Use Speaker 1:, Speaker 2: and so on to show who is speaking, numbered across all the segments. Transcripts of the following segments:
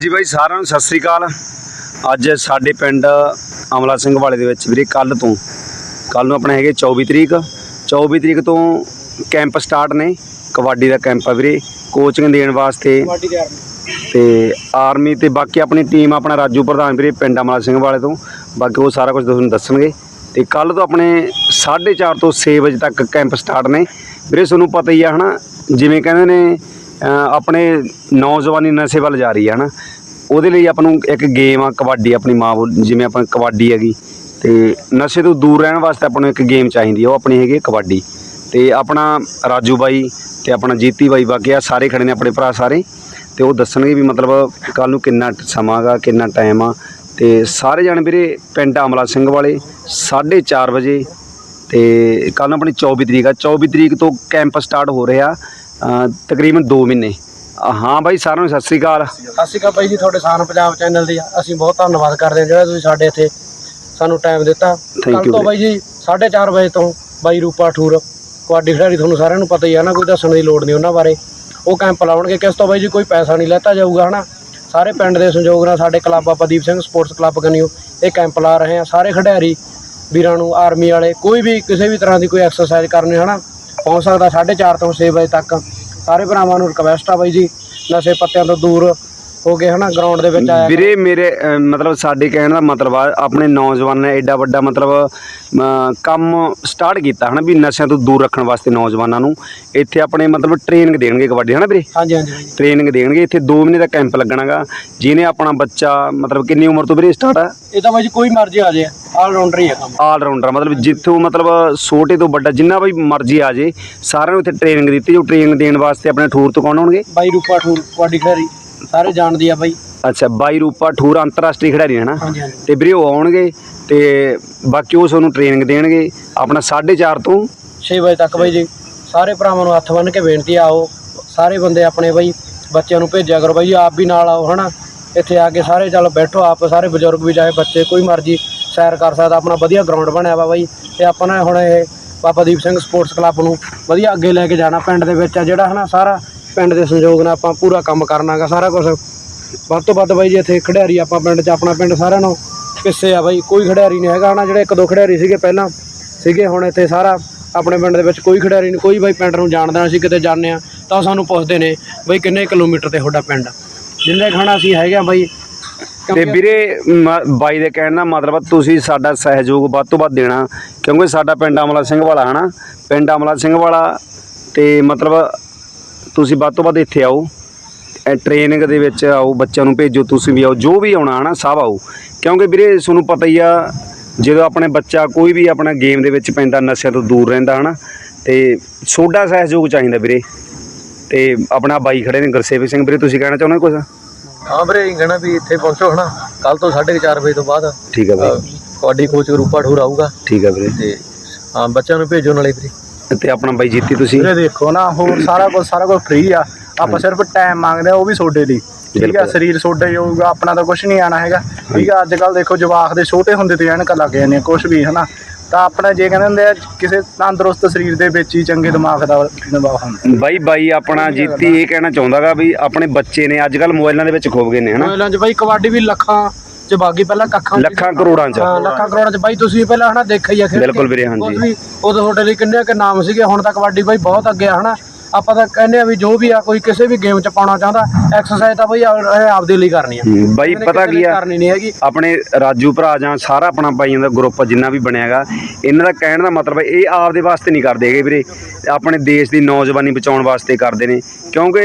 Speaker 1: ਜੀ ਬਾਈ ਸਾਰਿਆਂ ਨੂੰ ਸਤਿ ਸ੍ਰੀ ਅਕਾਲ। ਅੱਜ ਸਾਡੇ ਪਿੰਡ ਅਮਲਾ ਸਿੰਘ ਵਾਲੇ ਦੇ ਵਿੱਚ ਵੀਰੇ ਕੱਲ ਤੋਂ ਕੱਲ ਨੂੰ ਆਪਣੇ ਹੈਗੇ 24 ਤਰੀਕ। 24 ਤਰੀਕ ਤੋਂ ਕੈਂਪ ਸਟਾਰਟ ਨੇ ਕਬੱਡੀ ਦਾ ਕੈਂਪ ਆ ਵੀਰੇ ਕੋਚਿੰਗ ਦੇਣ ਵਾਸਤੇ। ਤੇ ਆਰਮੀ ਤੇ ਬਾਕੀ ਆਪਣੀ ਟੀਮ ਆਪਣਾ ਰਾਜੂ ਪ੍ਰਧਾਨ ਵੀਰੇ ਪਿੰਡ ਅਮਲਾ ਸਿੰਘ ਵਾਲੇ ਤੋਂ ਬਾਕੀ ਉਹ ਸਾਰਾ ਕੁਝ ਤੁਹਾਨੂੰ ਦੱਸਣਗੇ। ਤੇ ਕੱਲ ਤੋਂ ਆਪਣੇ 4:30 ਤੋਂ 6 ਵਜੇ ਤੱਕ ਕੈਂਪ ਸਟਾਰਟ ਨੇ। ਵੀਰੇ ਤੁਹਾਨੂੰ ਪਤਾ ਹੀ ਆ ਹਨਾ ਜਿਵੇਂ ਕਹਿੰਦੇ ਨੇ ਆਪਣੇ ਨੌਜਵਾਨੀ ਨਸ਼ੇ ਵੱਲ ਜਾ ਰਹੀ ਹੈ ਹਨਾ? ਉਹਦੇ ਲਈ ਆਪਾਂ ਨੂੰ ਇੱਕ ਗੇਮ ਆ, ਕਬੱਡੀ, ਆਪਣੀ ਮਾਂ ਬੋਲ ਜਿਵੇਂ ਆਪਾਂ ਕਬੱਡੀ ਹੈਗੀ, ਤੇ ਨਸ਼ੇ ਤੋਂ ਦੂਰ ਰਹਿਣ ਵਾਸਤੇ ਆਪਾਂ ਨੂੰ ਇੱਕ ਗੇਮ ਚਾਹੀਦੀ ਆ, ਉਹ ਆਪਣੀ ਹੈਗੀ ਕਬੱਡੀ। ਤੇ ਆਪਣਾ ਰਾਜੂ ਬਾਈ ਤੇ ਆਪਣਾ ਜੀਤੀ ਬਾਈ ਬਾਕੀ ਆ ਸਾਰੇ ਖੜੇ ਨੇ, ਆਪਣੇ ਭਰਾ ਸਾਰੇ। ਤੇ ਉਹ ਦੱਸਣਗੇ ਵੀ ਮਤਲਬ ਕੱਲ ਨੂੰ ਕਿੰਨਾ ਸਮਾਂ ਗਾ ਕਿੰਨਾ ਟਾਈਮ ਆ। ਤੇ ਸਾਰੇ ਜਾਣੇ ਵੀਰੇ ਪਿੰਡ ਅਮਲਾ ਸਿੰਘ ਵਾਲੇ 4:30 ਵਜੇ। ਤੇ ਕੱਲ ਨੂੰ ਆਪਣੀ 24 ਤਰੀਕ ਆ। 24 ਤਰੀਕ ਤੋਂ ਕੈਂਪ ਸਟਾਰਟ ਹੋ ਰਿਹਾ। ਤਕਰੀਬਨ 2 ਮਹੀਨੇ। ਹਾਂ ਬਾਈ ਸਾਰਿਆਂ ਨੂੰ ਸਤਿ ਸ੍ਰੀ ਅਕਾਲ।
Speaker 2: ਸਤਿ ਸ਼੍ਰੀ ਅਕਾਲ ਬਾਈ ਜੀ ਤੁਹਾਡੇ ਸਾਨ ਪੰਜਾਬ ਚੈਨਲ ਦੀ ਅਸੀਂ ਬਹੁਤ ਧੰਨਵਾਦ ਕਰਦੇ ਹਾਂ ਜਿਹੜਾ ਤੁਸੀਂ ਸਾਡੇ ਇੱਥੇ ਸਾਨੂੰ ਟਾਈਮ ਦਿੱਤਾ।
Speaker 1: Thank
Speaker 2: ਕੱਲ
Speaker 1: you
Speaker 2: ਤੋਂ। ਬਾਈ ਜੀ 4:30 ਵਜੇ ਤੋਂ ਬਾਈ ਰੂਪਾ ਠੂਰ ਕਬੱਡੀ ਖਿਡਾਰੀ ਤੁਹਾਨੂੰ ਸਾਰਿਆਂ ਨੂੰ ਪਤਾ ਹੀ ਆ ਨਾ ਕੋਈ ਦੱਸਣ ਦੀ ਲੋੜ ਨਹੀਂ ਉਹਨਾਂ ਬਾਰੇ। ਉਹ ਕੈਂਪ ਲਾਉਣਗੇ। ਕਿਸ ਤੋਂ ਬਾਈ ਜੀ ਕੋਈ ਪੈਸਾ ਨਹੀਂ ਲੈਤਾ ਜਾਊਗਾ ਹਨਾ। ਸਾਰੇ ਪਿੰਡ ਦੇ ਸੰਯੋਗ ਨਾਲ ਸਾਡੇ ਕਲੱਬ ਆ ਪ੍ਰਦੀਪ ਸਿੰਘ ਸਪੋਰਟਸ ਕਲੱਬ ਕਨੀਓ ਇਹ ਕੈਂਪ ਲਾ ਰਹੇ ਆ। ਸਾਰੇ ਖਿਡਾਰੀ ਵੀਰਾਂ ਨੂੰ ਆਰਮੀ ਵਾਲੇ ਕੋਈ ਵੀ ਕਿਸੇ ਵੀ ਤਰ੍ਹਾਂ ਦੀ ਕੋਈ ਐਕਸਰਸਾਈਜ਼ ਕਰਨੀ ਹਨਾ। ਪਹੁੰਚ ਸਕਦਾ 4:30 ਤੋਂ 6 ਵਜੇ ਤੱਕ। ਸਾਰੇ ਭਰਾਵਾਂ ਨੂੰ ਰਿਕਵੈਸਟ ਆ ਬਾਈ ਜੀ, ਨਸ਼ੇ ਪੱਤਿਆਂ ਤੋਂ ਦੂਰ। ਹੋ ਕੇ ਹਨਾ ਗਰਾਊਂਡ ਦੇ ਵਿੱਚ ਆਇਆ
Speaker 1: ਵੀਰੇ ਮੇਰੇ ਮਤਲਬ ਸਾਡੇ ਕਹਿਣ ਦਾ ਮਤਲਬ ਆ ਆਪਣੇ ਨੌਜਵਾਨ ਨੇ ਐਡਾ ਵੱਡਾ ਮਤਲਬ ਕੰਮ ਸਟਾਰਟ ਕੀਤਾ ਹਨਾ ਵੀ ਨਸ਼ਿਆਂ ਤੋਂ ਦੂਰ ਰੱਖਣ ਵਾਸਤੇ ਨੌਜਵਾਨਾਂ ਨੂੰ। ਇੱਥੇ ਆਪਣੇ ਮਤਲਬ ਟ੍ਰੇਨਿੰਗ ਦੇਣਗੇ ਕਬੱਡੀ ਹਨਾ ਵੀਰੇ?
Speaker 2: ਹਾਂਜੀ ਹਾਂਜੀ ਬਾਈ ਜੀ।
Speaker 1: ਟ੍ਰੇਨਿੰਗ ਦੇਣਗੇ ਇੱਥੇ 2 ਮਹੀਨੇ ਦਾ ਕੈਂਪ ਲੱਗਣਾਗਾ ਜਿਹਨੇ ਆਪਣਾ ਬੱਚਾ ਮਤਲਬ ਕਿੰਨੀ ਉਮਰ ਤੋਂ ਵੀਰੇ ਸਟਾਰਟ ਆ?
Speaker 2: ਇਹ ਤਾਂ ਬਾਈ ਜੀ ਕੋਈ ਮਰਜ਼ੀ ਆ ਜਾਏ ਆਲ ਰਾਉਂਡਰ ਹੀ ਹੈ ਕੰਮ।
Speaker 1: ਆਲ ਰਾਉਂਡਰ ਮਤਲਬ ਜਿੱਥੋਂ ਮਤਲਬ ਛੋਟੇ ਤੋਂ ਵੱਡਾ ਜਿੰਨਾ ਵੀ ਮਰਜ਼ੀ ਆ ਜੇ ਸਾਰਿਆਂ ਨੂੰ ਇੱਥੇ ਟ੍ਰੇਨਿੰਗ ਦਿੱਤੀ ਜੋ ਟ੍ਰੇਨਿੰਗ ਦੇਣ ਵਾਸਤੇ ਆਪਣੇ ਠੂਰ ਤੋਂ ਕੌਣ ਆਉਣਗੇ?
Speaker 2: ਬਾਈ ਰੂਪਾ ਠੂਰ ਕਬੱਡੀ ਖਿਡਾਰੀ। ਸਾਰੇ ਜਾਣਦੇ ਆ ਬਾਈ।
Speaker 1: ਅੱਛਾ ਬਾਈ ਰੂਪਾ ਠੂਰ ਅੰਤਰਰਾਸ਼ਟਰੀ ਖਿਡਾਰੀ ਹੈ ਨਾ?
Speaker 2: ਹਾਂਜੀ ਹਾਂਜੀ।
Speaker 1: ਤੇ ਵੀਰੇ ਉਹ ਆਉਣਗੇ ਤੇ ਬਾਕੀ ਉਹ ਤੁਹਾਨੂੰ ਟ੍ਰੇਨਿੰਗ ਦੇਣਗੇ। ਆਪਣਾ 4:30 ਤੋਂ
Speaker 2: 6 ਵਜੇ ਤੱਕ ਬਾਈ ਜੀ ਸਾਰੇ ਭਰਾਵਾਂ ਨੂੰ ਹੱਥ ਬੰਨ੍ਹ ਕੇ ਬੇਨਤੀ ਆ ਆਓ। ਸਾਰੇ ਬੰਦੇ ਆਪਣੇ ਬਾਈ ਬੱਚਿਆਂ ਨੂੰ ਭੇਜਿਆ ਕਰੋ ਬਾਈ ਆਪ ਵੀ ਨਾਲ ਆਓ ਹਨਾ? ਇੱਥੇ ਆ ਕੇ ਸਾਰੇ ਚੱਲ ਬੈਠੋ ਆਪ ਸਾਰੇ ਬਜ਼ੁਰਗ ਵੀ ਚਾਹੇ ਬੱਚੇ ਕੋਈ ਮਰਜ਼ੀ ਸੈਰ ਕਰ ਸਕਦਾ ਆਪਣਾ ਵਧੀਆ ਗਰਾਊਂਡ ਬਣਿਆ ਵਾ ਬਾਈ। ਤੇ ਆਪਾਂ ਨੇ ਹੁਣ ਇਹ ਬਾਬਾ ਦੀਪ ਸਿੰਘ ਸਪੋਰਟਸ ਕਲੱਬ ਨੂੰ ਵਧੀਆ ਅੱਗੇ ਲੈ ਕੇ ਜਾਣਾ ਪਿੰਡ ਦੇ ਵਿੱਚ ਆ ਜਿਹੜਾ ਹਨਾ ਸਾਰਾ ਪਿੰਡ ਦੇ ਸੰਯੋਗ ਨਾਲ ਆਪਾਂ ਪੂਰਾ ਕੰਮ ਕਰਨਾਗਾ ਸਾਰਾ ਕੁਝ ਵੱਧ ਤੋਂ ਵੱਧ ਬਾਈ ਜੀ ਇੱਥੇ ਖਿਡਾਰੀ ਆਪਾਂ ਪਿੰਡ 'ਚ, ਆਪਣਾ ਪਿੰਡ ਸਾਰਿਆਂ ਨੂੰ ਪਿੱਛੇ ਆ ਬਾਈ, ਕੋਈ ਖਿਡਾਰੀ ਨਹੀਂ ਹੈਗਾ ਹਨਾ, ਜਿਹੜੇ ਇੱਕ ਦੋ ਖਿਡਾਰੀ ਸੀਗੇ ਪਹਿਲਾਂ, ਸੀਗੇ ਹੁਣ ਇੱਥੇ ਸਾਰਾ ਆਪਣੇ ਪਿੰਡ ਦੇ ਵਿੱਚ ਕੋਈ ਖਿਡਾਰੀ ਨਹੀਂ, ਕੋਈ ਬਾਈ ਪਿੰਡ ਨੂੰ ਜਾਣਦਾ ਅਸੀਂ ਕਿਤੇ ਜਾਂਦੇ ਆ ਤਾਂ ਸਾਨੂੰ ਪੁੱਛਦੇ ਨੇ ਬਈ ਕਿੰਨੇ ਕਿਲੋਮੀਟਰ ਤੇ ਤੁਹਾਡਾ ਪਿੰਡ। ਜਿੰਨੇ ਖਾਣਾ ਅਸੀਂ ਹੈਗੇ ਆ ਬਾਈ।
Speaker 1: ਤੇ ਵੀਰੇ, ਮ- ਬਾਈ ਦੇ ਕਹਿਣ ਦਾ ਮਤਲਬ ਆ ਤੁਸੀਂ ਸਾਡਾ ਸਹਿਯੋਗ ਵੱਧ ਤੋਂ ਵੱਧ ਦੇਣਾ, ਕਿਉਂਕਿ ਸਾਡਾ ਪਿੰਡ ਅਮਲਾ ਸਿੰਘ ਵਾਲਾ ਹਨਾ, ਪਿੰਡ ਅਮਲਾ ਸਿੰਘ ਵਾਲਾ ਤੇ ਮਤਲਬ ਤੁਸੀਂ ਵੱਧ ਤੋਂ ਵੱਧ ਇੱਥੇ ਆਓ ਟ੍ਰੇਨਿੰਗ ਦੇ ਵਿੱਚ ਆਓ ਬੱਚਿਆਂ ਨੂੰ ਭੇਜੋ ਤੁਸੀਂ ਵੀ ਆਓ ਜੋ ਵੀ ਆਉਣਾ ਹਨਾ ਸਭ ਆਓ। ਕਿਉਂਕਿ ਵੀਰੇ ਤੁਹਾਨੂੰ ਪਤਾ ਹੀ ਆ ਜਦੋਂ ਆਪਣੇ ਬੱਚਾ ਕੋਈ ਵੀ ਆਪਣਾ ਗੇਮ ਦੇ ਵਿੱਚ ਪੈਂਦਾ ਨਸ਼ਿਆਂ ਤੋਂ ਦੂਰ ਰਹਿੰਦਾ ਹਨਾ ਤੇ ਸੋਡਾ ਸਹਿਯੋਗ ਚਾਹੀਦਾ ਵੀਰੇ। ਤੇ ਆਪਣਾ ਬਾਈ ਖੜੇ ਨੇ ਗੁਰਸੇਵਕ ਸਿੰਘ ਵੀਰੇ ਤੁਸੀਂ ਕਹਿਣਾ ਚਾਹੁੰਦੇ ਕੁਝ
Speaker 2: ਹਾਂ ਵੀਰੇ ਇਹ ਕਹਿਣਾ ਵੀ ਇੱਥੇ ਪਹੁੰਚੋ ਹਨਾ ਕੱਲ ਤੋਂ 4:30 ਵਜੇ ਤੋਂ ਬਾਅਦ
Speaker 1: ਠੀਕ ਆ ਵੀਰੇ।
Speaker 2: ਕਬੱਡੀ ਕੋਚ ਰੂਪਾ ਠੂਰ ਆਊਗਾ।
Speaker 1: ਠੀਕ ਆ ਵੀਰੇ।
Speaker 2: ਤੇ ਹਾਂ ਬੱਚਿਆਂ ਨੂੰ ਭੇਜੋ ਨਾਲੇ ਵੀਰੇ।
Speaker 1: ਤੇ ਆਪਣਾ ਬਾਈ ਜੀਤੀ ਤੁਸੀਂ?
Speaker 3: ਵੀਰੇ ਦੇਖੋ ਨਾ ਹੋਰ ਸਾਰਾ ਕੁਝ ਸਾਰਾ ਕੁਝ ਫ੍ਰੀ ਆ। ਆਪਾਂ ਸਿਰਫ ਟਾਈਮ ਮੰਗਦੇ ਆ ਉਹ ਵੀ ਸੋਡੇ ਲਈ। ਠੀਕ ਆ। ਸਰੀਰ ਹੀ ਹੋਊਗਾ ਆਪਣਾ ਤਾਂ ਕੁਝ ਨਹੀਂ ਆਣਾ ਹੈਗਾ। ਠੀਕ ਆ ਅੱਜ ਕੱਲ ਦੇਖੋ ਜਵਾਕ ਦੇ ਛੋਟੇ ਹੁੰਦੇ ਤੇ ਐਨਕਾਂ ਲੱਗ ਜਾਂਦੀਆਂ ਕੁਝ ਵੀ ਹਨਾ। ਤਾਂ ਆਪਣਾ ਜੇ ਕਹਿੰਦੇ ਹੁੰਦੇ ਆ ਕਿਸੇ ਤੰਦਰੁਸਤ ਸਰੀਰ ਦੇ ਵਿੱਚ ਹੀ ਚੰਗੇ ਦਿਮਾਗ ਦਾ ਨਿਵਾਹ ਹੁੰਦਾ।
Speaker 1: ਬਾਈ ਬਾਈ ਆਪਣਾ ਜੀਤੀ ਇਹ ਕਹਿਣਾ ਚਾਹੁੰਦਾਗਾ ਵੀ ਆਪਣੇ ਬੱਚੇ ਨੇ ਅੱਜ ਕੱਲ ਮੋਬਾਈਲਾਂ ਦੇ ਵਿੱਚ ਖੋਬ ਗਏ ਨੇ ਹਨਾ।
Speaker 2: ਮੋਬਾਈਲਾਂ 'ਚ ਬਾਈ ਕਬੱਡੀ ਵੀ ਲੱਖਾਂ 'ਚ ਬਾਗੀ ਪਹਿਲਾਂ ਕੱਖਾਂ
Speaker 1: ਲੱਖਾਂ ਕਰੋੜਾਂ ਚ।
Speaker 2: ਹਾਂ ਲੱਖਾਂ ਕਰੋੜਾਂ 'ਚ। ਬਾਈ ਤੁਸੀਂ ਪਹਿਲਾਂ ਹਨਾ ਦੇਖਿਆ ਹੀ ਆ ਖੇਡ।
Speaker 1: ਬਿਲਕੁਲ ਵੀਰੇ, ਹਾਂਜੀ।
Speaker 2: ਉਦੋਂ ਤੁਹਾਡੇ ਲਈ ਕਿੰਨੇ ਕੁ ਨਾਮ ਸੀਗੇ ਹੁਣ ਤਾਂ ਕਬੱਡੀ ਬਾਈ ਬਹੁਤ ਅੱਗੇ ਆ ਹਨਾ। ਆਪਾਂ ਤਾਂ ਕਹਿੰਦੇ ਆ ਵੀ ਜੋ ਵੀ ਆ ਕੋਈ ਕਿਸੇ ਵੀ ਗੇਮ 'ਚ ਪਾਉਣਾ ਚਾਹੁੰਦਾ ਐਕਸਰਸਾਈਜ਼ ਤਾਂ ਬਾਈ ਆਪਦੇ ਲਈ ਕਰਨੀ ਆ।
Speaker 1: ਬਾਈ ਪਤਾ ਕੀ ਆ?
Speaker 2: ਕਰਨੀ ਨਹੀਂ ਹੈਗੀ।
Speaker 1: ਆਪਣੇ ਰਾਜੂ ਭਰਾ ਜਾਂ ਸਾਰਾ ਆਪਣਾ ਬਾਈਆਂ ਦਾ ਗਰੁੱਪ ਜਿੰਨਾ ਵੀ ਬਣਿਆਗਾ ਇਹਨਾਂ ਦਾ ਕਹਿਣ ਦਾ ਮਤਲਬ ਇਹ ਆਪਦੇ ਵਾਸਤੇ ਨਹੀਂ ਕਰਦੇ ਹੈਗੇ ਵੀਰੇ। ਆਪਣੇ ਦੇਸ਼ ਦੀ ਨੌਜਵਾਨੀ ਬਚਾਉਣ ਵਾਸਤੇ ਕਰਦੇ ਨੇ। ਕਿਉਂਕਿ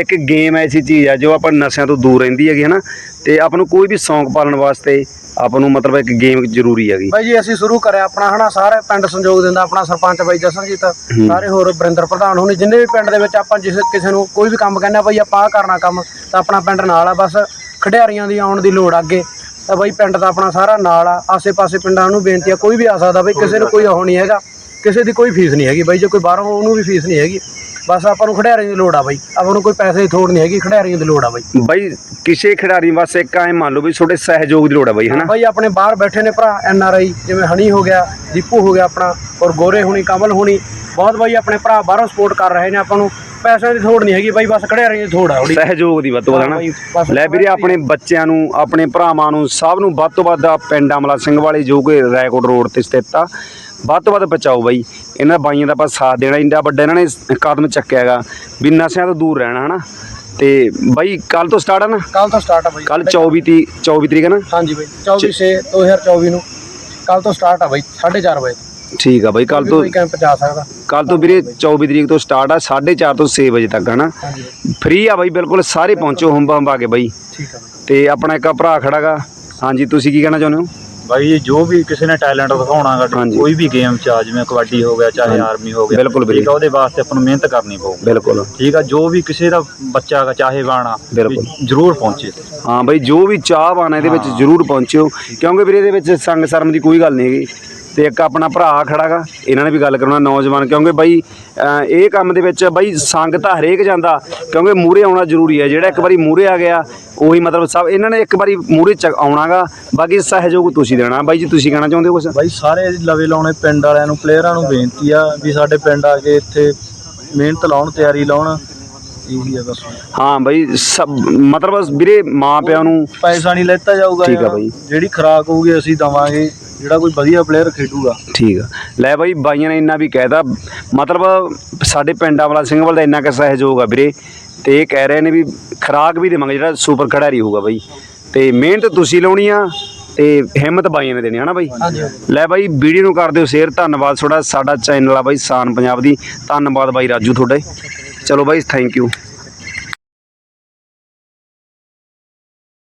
Speaker 1: ਇੱਕ ਗੇਮ ਐਸੀ ਚੀਜ਼ ਆ ਜੋ ਆਪਾਂ ਨਸ਼ਿਆਂ ਤੋਂ ਦੂਰ ਰਹਿੰਦੀ ਹੈਗੀ ਹਨਾ। ਤੇ ਆਪਾਂ ਨੂੰ ਕੋਈ ਵੀ ਸ਼ੌਂਕ ਪਾਲਣ ਵਾਸਤੇ ਆਪਾਂ ਨੂੰ ਮਤਲਬ ਇੱਕ ਗੇਮ ਜ਼ਰੂਰੀ ਹੈਗੀ।
Speaker 2: ਬਾਈ ਜੀ ਅਸੀਂ ਸ਼ੁਰੂ ਕਰਿਆ ਆਪਣਾ ਹਨਾ? ਸਾਰੇ ਪਿੰਡ ਸੰਯੋਗ ਦਿੰਦਾ ਆਪਣਾ ਸਰਪੰਚ ਬਾਈ ਜਸਨਜੀਤ। ਸਾਰੇ ਹੋਰ ਬਰਿੰਦਰ ਪ੍ਰਧਾਨ ਹੋਣੀ ਜਿੰਨੇ ਵੀ ਪਿੰਡ ਦੇ ਵਿੱਚ ਆਪਾਂ ਜਿਸ ਕਿਸੇ ਨੂੰ ਕੋਈ ਵੀ ਕੰਮ ਕਹਿੰਦੇ ਆ ਬਾਈ ਆਪਾਂ ਆਹ ਕਰਨਾ ਕੰਮ ਤਾਂ ਆਪਣਾ ਪਿੰਡ ਨਾਲ ਆ ਬਸ ਖਿਡਾਰੀਆਂ ਦੀ ਆਉਣ ਦੀ ਲੋੜ ਆ ਅੱਗੇ। ਤਾਂ ਬਾਈ ਪਿੰਡ ਦਾ ਆਪਣਾ ਸਾਰਾ ਨਾਲ ਆ ਆਸੇ-ਪਾਸੇ ਪਿੰਡਾਂ ਨੂੰ ਬੇਨਤੀ ਆ ਕੋਈ ਵੀ ਆ ਸਕਦਾ ਬਾਈ ਕਿਸੇ ਨੂੰ ਕੋਈ ਉਹ ਨਹੀਂ ਹੈਗਾ ਕਿਸੇ ਦੀ ਕੋਈ ਫੀਸ ਨਹੀਂ ਹੈਗੀ ਬਾਈ ਜੇ ਕੋਈ ਬਾਹਰੋਂ ਉਹਨੂੰ ਵੀ ਫੀਸ ਨਹੀਂ ਹੈਗੀ। ਬਸ ਆਪਾਂ ਨੂੰ ਖਿਡਾਰੀਆਂ ਦੀ ਲੋੜ ਆ ਬਾਈ। ਆਪਾਂ ਨੂੰ ਕੋਈ ਪੈਸੇ ਦੀ ਥੋੜ ਨਹੀਂ ਹੈਗੀ ਖਿਡਾਰੀਆਂ ਦੀ ਲੋੜ ਆ ਬਾਈ।
Speaker 1: ਬਾਈ ਕਿਸੇ ਖਿਡਾਰੀ ਵਾਸਤੇ ਇੱਕ ਐ ਮੰਨ ਲਓ ਵੀ ਤੁਹਾਡੇ ਸਹਿਯੋਗ ਦੀ ਲੋੜ ਹੈ ਬਾਈ ਹਨਾ?
Speaker 2: ਬਾਈ ਆਪਣੇ ਬਾਹਰ ਬੈਠੇ ਨੇ ਭਰਾ ਐਨ ਆਰ ਆਈ ਜਿਵੇਂ ਹਣੀ ਹੋ ਗਿਆ ਦੀਪੂ ਹੋ ਗਿਆ ਆਪਣਾ ਔਰ ਗੋਰੇ ਹੁਣੀ ਕਮਲ ਹੁਣੀ ਬਹੁਤ ਬਾਈ ਆਪਣੇ ਭਰਾ ਬਾਹਰੋਂ ਸਪੋਰਟ ਕਰ ਰਹੇ ਨੇ ਆਪਾਂ ਨੂੰ। ਪੈਸਿਆਂ ਦੀ ਥੋੜ ਨਹੀਂ ਹੈਗੀ ਬਾਈ ਬਸ ਖੜਿਆਰੀਆਂ ਦੀ ਥੋੜ ਆ ਥੋੜੀ
Speaker 1: ਸਹਿਯੋਗ ਦੀ ਵੱਧ ਤੋਂ ਵੱਧ ਹਨਾ? ਲੈ ਵੀਰੇ ਆਪਣੇ ਬੱਚਿਆਂ ਨੂੰ ਆਪਣੇ ਭਰਾਵਾਂ ਨੂੰ ਸਭ ਨੂੰ ਵੱਧ ਤੋਂ ਵੱਧ ਆ ਪਿੰਡ ਅਮਲਾ ਸਿੰਘ ਵਾਲੇ ਜੋ ਕਿ ਰੈਕੋਰਡ ਰੋਡ ਤੇ ਸਥਿਤ ਆ। ਵੱਧ ਤੋਂ ਵੱਧ ਬਚਾਓ ਬਾਈ। ਇਹਨਾਂ ਬਾਈਆਂ ਦਾ ਆਪਾਂ ਸਾਥ ਦੇਣਾ ਇੰਨਾ ਵੱਡਾ ਇਹਨਾਂ ਨੇ ਕਦਮ ਚੱਕਿਆ ਹੈਗਾ ਵੀ ਨਸ਼ਿਆਂ ਤੋਂ ਦੂਰ ਰਹਿਣਾ ਹਨਾ? ਤੇ ਬਾਈ ਕੱਲ ਤੋਂ ਸਟਾਰਟ ਆ ਨਾ?
Speaker 2: ਕੱਲ ਤੋਂ ਸਟਾਰਟ ਆ ਬਾਈ।
Speaker 1: ਕੱਲ 24 ਤੀ 24 ਤਰੀਕ ਹੈ ਨਾ?
Speaker 2: ਹਾਂਜੀ ਬਾਈ 24 ਸੇ 2024 ਨੂੰ। ਕੱਲ ਤੋਂ ਸਟਾਰਟ ਆ ਬਾਈ 4:30 ਵਜੇ।
Speaker 1: ਠੀਕ ਆ ਬਾਈ ਕੱਲ ਤੋਂ
Speaker 2: ਕੋਈ ਕੈਂਪ ਜਾ ਸਕਦਾ।
Speaker 1: ਕੱਲ ਤੋਂ ਵੀਰੇ 24 ਤਰੀਕ ਤੋਂ ਸਟਾਰਟ ਆ 4:30 ਤੋਂ 6 ਵਜੇ ਤੱਕ ਹਨਾ? ਫ੍ਰੀ ਆ ਬਾਈ ਬਿਲਕੁਲ ਸਾਰੇ ਪਹੁੰਚੋ ਹੰਬਾ ਹੰਬਾ ਕੇ ਬਾਈ।
Speaker 2: ਠੀਕ ਆ
Speaker 1: ਤੇ ਆਪਣਾ ਇੱਕ ਭਰਾ ਖੜਾਗਾ। ਹਾਂਜੀ ਤੁਸੀਂ ਕੀ ਕਹਿਣਾ ਚਾਹੁੰਦੇ ਹੋ?
Speaker 4: ਬਾਈ ਜੀ ਜੋ ਵੀ ਕਿਸੇ ਨੇ ਟੈਲੈਂਟ ਦਿਖਾਉਣਾਗਾ
Speaker 1: ਹਾਂਜੀ।
Speaker 4: ਕੋਈ ਵੀ ਗੇਮ ਚ ਆ ਜਿਵੇਂ ਕਬੱਡੀ ਹੋ ਗਿਆ ਚਾਹੇ
Speaker 1: ਹਾਂਜੀ।
Speaker 4: ਆਰਮੀ ਹੋ ਗਿਆ
Speaker 1: ਬਿਲਕੁਲ ਵੀਰੇ।
Speaker 4: ਠੀਕ ਆ ਉਹਦੇ ਵਾਸਤੇ ਆਪਾਂ ਨੂੰ ਮਿਹਨਤ ਕਰਨੀ ਪਊਗੀ
Speaker 1: ਬਿਲਕੁਲ
Speaker 4: ਠੀਕ ਆ ਜੋ ਵੀ ਕਿਸੇ ਦਾ ਬੱਚਾ ਗਾ ਚਾਹੇ ਬਾਣਾ
Speaker 1: ਬਿਲਕੁਲ।
Speaker 4: ਜ਼ਰੂਰ ਪਹੁੰਚੇ
Speaker 1: ਹਾਂ ਬਈ ਜੋ ਵੀ ਚਾਹਵਾਨ ਹੈ ਇਹਦੇ ਵਿੱਚ
Speaker 4: ਹਾਂ।
Speaker 1: ਜ਼ਰੂਰ ਪਹੁੰਚਿਓ ਕਿਉਂਕਿ ਵੀਰੇ ਇਹਦੇ ਵਿੱਚ ਸੰਗ ਸ਼ਰਮ ਦੀ ਕੋਈ ਗੱਲ ਨਹੀਂ ਹੈਗੀ ਤੇ ਇੱਕ ਆਪਣਾ ਭਰਾ ਖੜਾਗਾ ਇਹਨਾਂ ਨੇ ਵੀ ਗੱਲ ਕਰਨਾ ਨੌਜਵਾਨ, ਕਿਉਂਕਿ ਬਾਈ ਅਹ ਇਹ ਕੰਮ ਦੇ ਵਿੱਚ ਬਈ ਸੰਗ ਤਾਂ ਹਰੇਕ ਜਾਂਦਾ, ਕਿਉਂਕਿ ਮੂਰੇ ਆਉਣਾ ਜ਼ਰੂਰੀ ਹੈ। ਜਿਹੜਾ ਇੱਕ ਵਾਰੀ ਮੂਰੇ ਆ ਗਿਆ, ਉਹੀ ਮਤਲਬ ਸਭ, ਇਹਨਾਂ ਨੇ ਇੱਕ ਵਾਰੀ ਮੂਰੇ ਚ ਆਉਣਾਗਾ ਬਾਕੀ ਸਹਿਯੋਗ ਤੁਸੀਂ ਦੇਣਾ। ਬਾਈ ਜੀ, ਤੁਸੀਂ ਕਹਿਣਾ ਚਾਹੁੰਦੇ ਹੋ ਕੁਝ
Speaker 3: ਬਾਈ, ਸਾਰੇ ਲਵੇ ਲਾਉਣੇ ਪਿੰਡ ਵਾਲਿਆਂ ਨੂੰ, ਪਲੇਅਰਾਂ ਨੂੰ ਬੇਨਤੀ ਆ ਵੀ ਸਾਡੇ ਪਿੰਡ ਆ ਕੇ ਇੱਥੇ ਮਿਹਨਤ ਲਾਉਣ, ਤਿਆਰੀ ਲਾਉਣ। ਇਹੀ ਆ ਬਸ
Speaker 1: ਹਾਂ ਬਈ ਸਭ ਮਤਲਬ ਵੀਰੇ ਮਾਂ ਪਿਆਂ ਨੂੰ
Speaker 3: ਪੈਸਾ ਨਹੀਂ ਲੈਤਾ ਜਾਊਗਾ
Speaker 1: ਠੀਕ ਆ। ਬਾਈ।
Speaker 3: ਜਿਹੜੀ ਖੁਰਾਕ ਹੋਊਗੀ ਅਸੀਂ ਦਵਾਂਗੇ ਜਿਹੜਾ ਕੋਈ ਵਧੀਆ ਪਲੇਅਰ ਖੇਡੂਗਾ।
Speaker 1: ਠੀਕ ਆ। ਲੈ ਬਾਈ ਬਾਈਆਂ ਨੇ ਇੰਨਾ ਵੀ ਕਹਿਤਾ ਮਤਲਬ ਸਾਡੇ ਪਿੰਡਾਂ ਵਾਲਾ ਸਿੰਘ ਵਾਲਾ ਦਾ ਇੰਨਾ ਕੁ ਸਹਿਯੋਗ ਆ ਵੀਰੇ। ਤੇ ਇਹ ਕਹਿ ਰਹੇ ਨੇ ਵੀ ਖਰਾਕ ਵੀ ਦੇਵਾਂਗੇ ਜਿਹੜਾ ਸੁਪਰ ਖਿਡਾਰੀ ਹੋਊਗਾ ਬਾਈ। ਤੇ ਮਿਹਨਤ ਤੁਸੀਂ ਲਾਉਣੀ ਆ ਤੇ ਹਿੰਮਤ ਬਾਈਆਂ ਨੇ ਦੇਣੀ ਹਨਾ ਬਾਈ? ਲੈ ਬਾਈ ਵੀਡੀਓ ਨੂੰ ਕਰ ਦਿਓ ਸ਼ੇਅਰ। ਧੰਨਵਾਦ ਤੁਹਾਡਾ ਸਾਡਾ ਚੈਨਲ ਆ ਬਾਈ ਸਾਨ ਪੰਜਾਬ ਦੀ। ਧੰਨਵਾਦ ਬਾਈ ਰਾਜੂ ਤੁਹਾਡੇ। ਚਲੋ ਬਾਈ ਥੈਂਕ ਯੂ